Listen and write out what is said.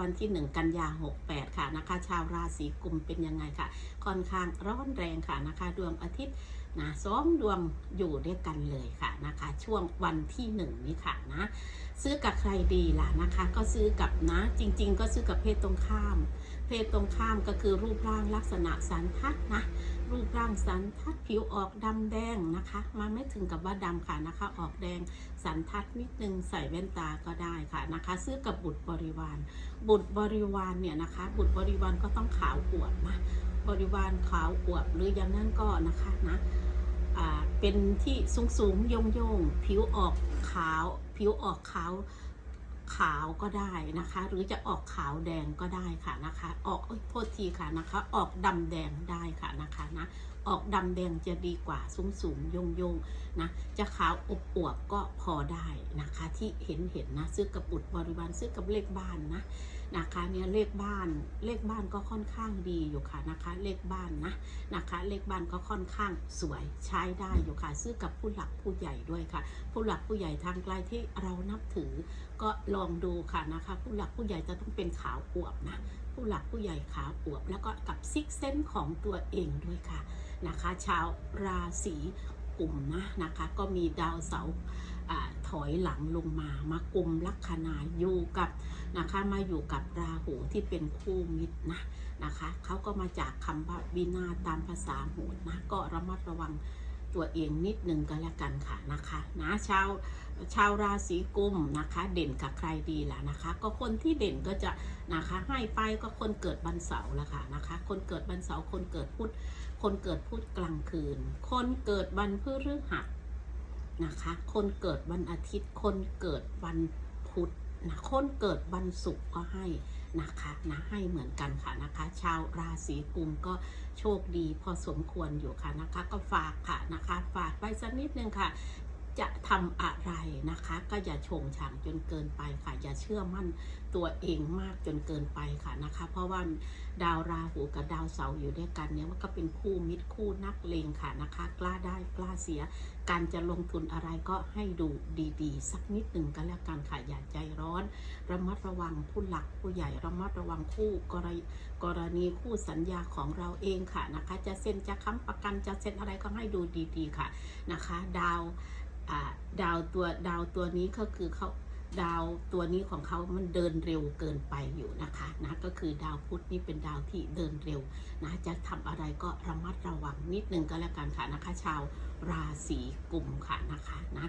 วันที่ 1 กันยา 68 ค่ะนะคะ ชาวราศีกุมเป็นยังไงค่ะ ค่อนข้างร้อนแรงค่ะนะคะ ดวงอาทิตย์นะสองดวงอยู่ด้วยกันเลยค่ะนะคะ ช่วงวันที่1นี้ค่ะนะ ซื้อกับใครดีล่ะนะคะ ก็ซื้อกับนะ จริง ๆ ก็ซื้อกับเพศตรงข้าม เพศตรงข้ามก็คือรูปร่างลักษณะสันทัดนะรูปร่างสันทัดผิวออกดำแดงนะคะมาไม่ถึงกับว่าดำค่ะนะคะ ออกแดงสันทัดนิดนึงใส่แว่นตาก็ได้ค่ะนะคะ ซื้อกับบุตรบริวาร บุตรบริวารเนี่ยนะคะ บุตรบริวารก็ต้องขาวอวบนะบริวารขาวอวบหรืออย่างนั้นก็นะคะนะ เป็นที่สูงสูงโยงโยงๆผิวออกขาว ผิวออกขาวขาวก็ได้นะคะ หรือจะออกขาวแดงก็ได้ค่ะนะคะ ออกโทษทีค่ะนะคะ ออกดำแดงได้ค่ะนะคะนะออกดำแดงจะดีกว่าสูงสูงโยงโยงๆนะ จะขาวอบอวบก็พอได้นะคะ ที่เห็นเห็นนะซื้อกับบุตรบริวารซื้อกับเลขบ้านนะนะคะเนี่ยเลขบ้านเลขบ้านก็ค่อนข้างดีอยู่ค่ะนะคะ เลขบ้านนะนะคะ เลขบ้านก็ค่อนข้างสวยใช้ได้อยู่ค่ะ ซื้อกับผู้หลักผู้ใหญ่ด้วยค่ะ ผู้หลักผู้ใหญ่ทางไกลที่เรานับถือ ก็ลองดูค่ะนะคะ ผู้หลักผู้ใหญ่จะต้องเป็นขาวอวบนะผู้หลักผู้ใหญ่ขาอวบ แล้วก็กับซิกเซนของตัวเองด้วยค่ะนะคะ ชาวราศีกุมนะนะคะ ก็มีดาวเสาร์อ่าถอยหลังลงมา มากุมลัคนาอยู่กับนะคะมาอยู่กับราหูที่เป็นคู่มิตรนะนะคะเขาก็มาจากคำว่าวินาตามภาษาโหดนะก็ระมัดระวัง ตัวเองนิดนึงก็แล้วกันค่ะนะคะนะชาวชาวราศีกุมนะคะ เด่นกับใครดีล่ะนะคะ ก็คนที่เด่นก็จะนะคะให้ไปก็คนเกิดวันเสาร์ละค่ะนะคะ คนเกิดวันเสาร์คนเกิดพุธคนเกิดพุธกลางคืน คนเกิดวันพฤหัสนะคะ คนเกิดวันอาทิตย์ คนเกิดวันพุธนะคนเกิดวันศุกร์ก็ให้ นะคะนะให้เหมือนกันค่ะนะคะ ชาวราศีกุมก็โชคดีพอสมควรอยู่ค่ะนะคะ ก็ฝากค่ะนะคะ ฝากไปสักนิดนึงค่ะ จะทำอะไรนะคะ ก็อย่าชงฉางจนเกินไปค่ะอย่าเชื่อมั่นตัวเองมากจนเกินไปค่ะนะคะ เพราะว่าดาวราหูกับดาวเสาร์อยู่ด้วยกันเนี่ยมันก็เป็นคู่มิตรคู่นักเลงค่ะนะคะ กล้าได้กล้าเสีย การจะลงทุนอะไรก็ให้ดูดีๆ สักนิดหนึ่งก็แล้วกันค่ะอย่าใจร้อน ระมัดระวังผู้หลักผู้ใหญ่ระมัดระวังคู่กรณีกรณีคู่สัญญาของเราเองค่ะนะคะ จะเซ็นจะค้ำประกันจะเซ็นอะไรก็ให้ดูดีๆค่ะนะคะ ดาว ดาวตัวดาวตัวนี้ก็คือเขาดาวตัวนี้ของเขามันเดินเร็วเกินไปอยู่นะคะนะก็คือดาวพุธนี่เป็นดาวที่เดินเร็วนะจะทำอะไรก็ระมัดระวังนิดนึงก็แล้วกันค่ะนะคะ ชาวราศีกุมค่ะนะคะนะ